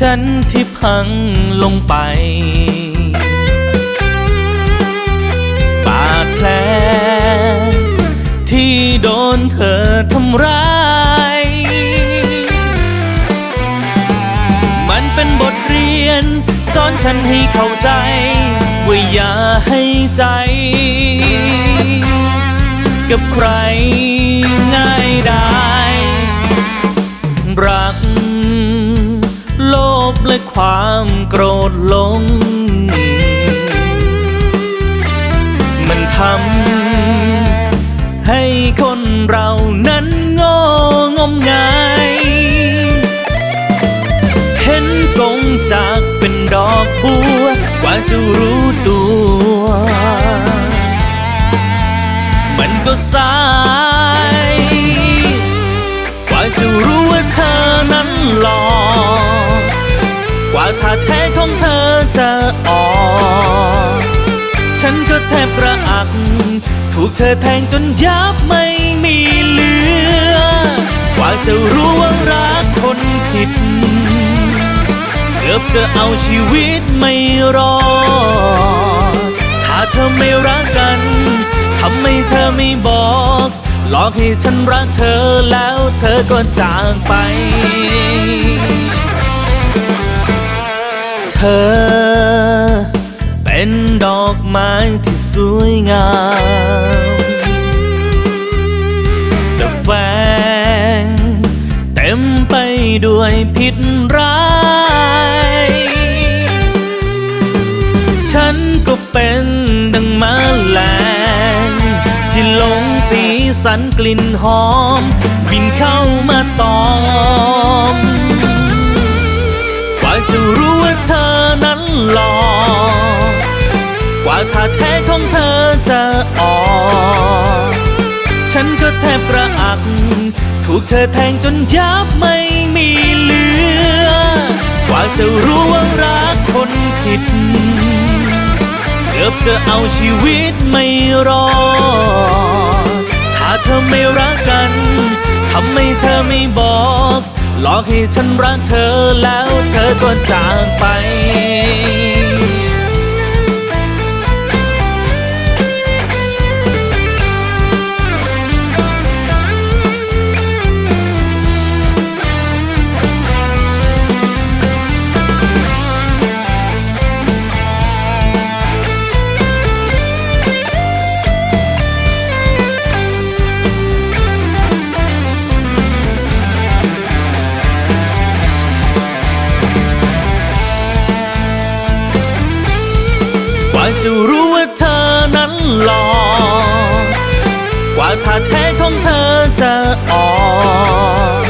ฉันที่พังลงไป บาดแผลที่โดนเธอทำร้าย มันเป็นบทเรียน สอนฉันให้เข้าใจ ว่าอย่าให้ใจ กับใครง่ายได้รัก ความโกรธลง มันทำให้คนเรานั้นโง่งมงาย เห็นกงจากเป็นดอกบัว กว่าจะรู้ตัว มันก็สายกว่าจะรู้ว่าเธอนั้นหลอก ออก ฉันก็แทบกระอัก ถูกเธอแทงจนยับไม่มีเหลือ กว่าจะรู้ว่ารักคนผิด เกือบจะเอาชีวิตไม่รอด ถ้าเธอไม่รักกัน ทำไมเธอไม่บอก หลอกให้ฉันรักเธอแล้วเธอก็จากไป เธอ เป็นดอกไม้ที่สวยงาม แต่แฝงเต็มไปด้วยพิษร้าย ฉันก็เป็นดังมาแลงที่ลงสีสันกลิ่นหอม บินเข้า กว่าท่าแท้ของเธอจะออก ฉันก็แทบกระอัก ถูกเธอแทงจนยับไม่มีเหลือ กว่าจะรู้ว่ารักคนผิด เกือบจะเอาชีวิตไม่รอด ถ้าเธอไม่รักกัน ทำไมเธอไม่บอกหลอกให้ฉันรักเธอแล้วเธอก็จากไป จะรู้ว่าเธอนั้นหลอกกว่าท่าแท้ของเธอจะออก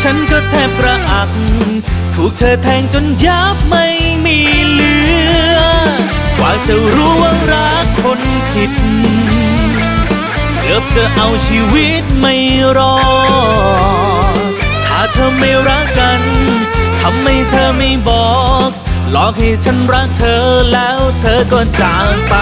ฉันก็แทบกระอัก ถูกเธอแทงจนยับไม่มีเหลือ กว่าจะรู้ว่ารักคนผิด เกือบจะเอาชีวิตไม่รอด ถ้าเธอไม่รักกัน ทำไมเธอไม่บอก หลอกให้ฉันรักเธอแล้วเธอก็จากไป